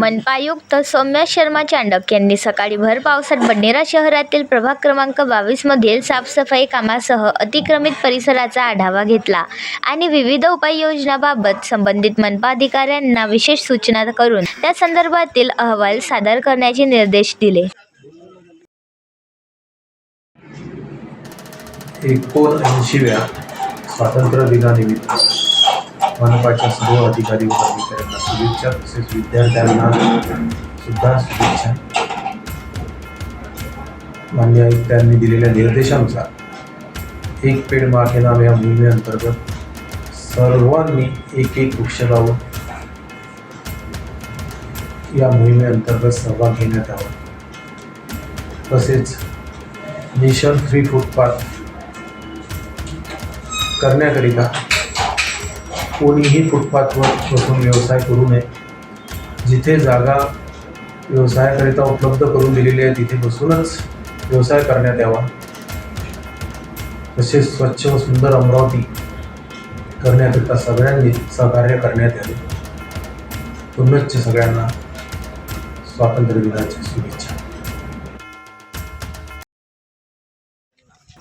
मनपायुक्त सौम्या शर्मा चांडक यांनी सकाळी भर पावसात बडनेरा शहरातील प्रभाग क्रमांक बावीसमधील साफसफाई कामासह अतिक्रमित परिसराचा आढावा घेतला आणि विविध उपाययोजनाबाबत संबंधित मनपा अधिकाऱ्यांना विशेष सूचना करून त्या संदर्भातील अहवाल सादर करण्याचे निर्देश दिले. एकोणऐंशीव्या स्वातंत्र्य दिनानिमित्त मनपाच्या सर्व अधिकारी शुभेच्छा तसेच विद्यार्थ्यांना सुद्धा शुभेच्छा. मान्य आयुक्तांनी दिलेल्या निर्देशानुसार एक पेड मागे नाव या मोहिमेअंतर्गत सर्वांनी एक एक वृक्ष लावून या मोहिमेअंतर्गत सहभाग घेण्यात यावा. तसेच मिशन फ्री फुटपाथ करण्याकरिता कोणीही फुटपाथवर बसून व्यवसाय करू नये. जिथे जागा व्यवसायाकरिता उपलब्ध करून दिलेली आहे तिथे बसूनच व्यवसाय करण्यात यावा. तसेच स्वच्छ व सुंदर अमरावती करण्याकरिता सगळ्यांनी सहकार्य करण्यात यावे. पुनश्च सगळ्यांना स्वातंत्र्य दिनाच्या शुभेच्छा.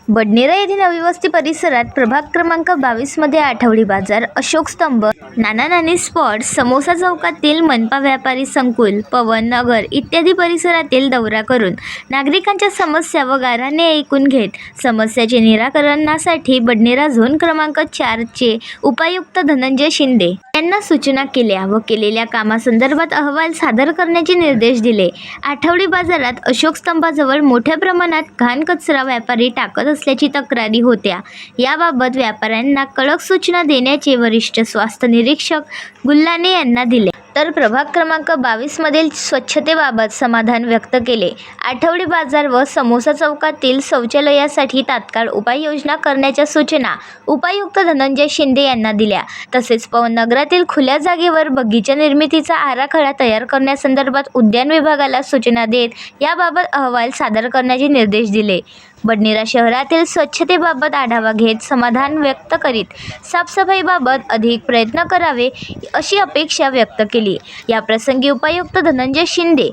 बडनेरा येथील अव्यवस्थी परिसरात प्रभाग क्रमांक बावीसमध्ये आठवडी बाजार अशोक स्तंभ नाना नानी स्पॉट समोसा चौकातील मनपा व्यापारी संकुल पवन नगर इत्यादी परिसरातील दौरा करून नागरिकांच्या समस्या व गाऱ्हाणे ऐकून घेत समस्याचे निराकरणासाठी बडनेरा झोन क्रमांक चारचे उपायुक्त धनंजय शिंदे. यांना सूचना केल्या व केलेल्या कामासंदर्भात अहवाल सादर करण्याचे निर्देश दिले. आठवडी बाजारात अशोक स्तंभाजवळ मोठ्या प्रमाणात घाण कचरा व्यापारी टाकत असल्याची तक्रारी होत्या. याबाबत व्यापाऱ्यांना कडक सूचना देण्याचे वरिष्ठ स्वास्थ्य निरीक्षक गुल्लाने यांना दिले. तर प्रभाग क्रमांक बावीसमधील स्वच्छतेबाबत समाधान व्यक्त केले. आठवडी बाजार व समोसा चौकातील शौचालयासाठी तात्काळ उपाययोजना करण्याच्या सूचना उपायुक्त धनंजय शिंदे यांना दिल्या. तसेच पवननगरातील खुल्या जागेवर बगीचा निर्मितीचा आराखडा तयार करण्यासंदर्भात उद्यान विभागाला सूचना देत याबाबत अहवाल सादर करण्याचे निर्देश दिले. बडनेरा शहरातील स्वच्छतेबाबत आढावा घेत समाधान व्यक्त करीत साफसफाईबाबत अधिक प्रयत्न करावे अशी अपेक्षा व्यक्त केली. याप्रसंगी उपायुक्त धनंजय शिंदे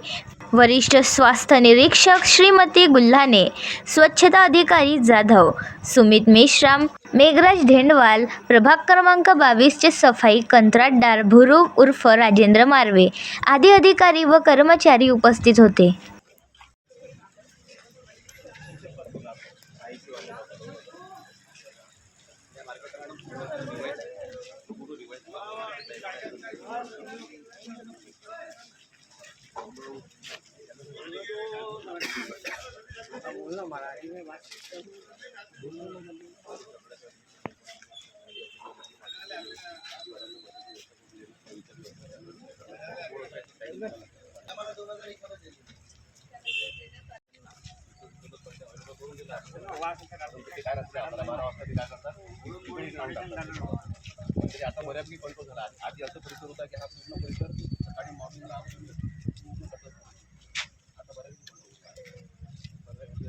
वरिष्ठ स्वास्थ्य निरीक्षक श्रीमती गुल्हाने स्वच्छता अधिकारी जाधव सुमित मेश्राम मेघराज ढेंडवाल प्रभाग क्रमांक बावीसचे सफाई कंत्राटदार भुरू उर्फ राजेंद्र मार्वे आदी अधिकारी व कर्मचारी उपस्थित होते. બોલો મરાઠી મેં વાત બોલો म्हणजे आता बऱ्यापैकी कंट्रोल झाला आधी असं परिसर होता की हा पूर्ण परिसर सकाळी मॉर्निंगला पूर्ण सतत आता बऱ्यापैकी control झाला. बऱ्यापैकी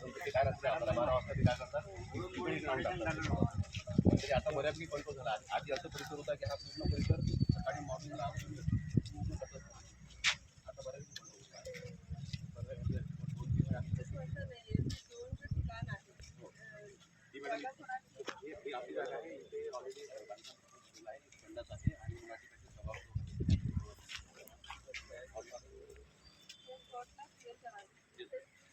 त्याची ते काय रात्री आम्हाला बारा वाजता ते काय करतात तिकडे म्हणजे आता बऱ्यापैकी कंट्रोल झाला आधी असं परिसर होता की हा पूर्ण परिसर सकाळी मॉर्निंगला पूर्ण आता बऱ्यापैकी आपली जागा आहे इथे ऑलरेडी आहे आणि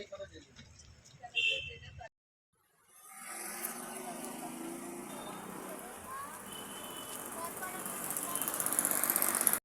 aí cada vez.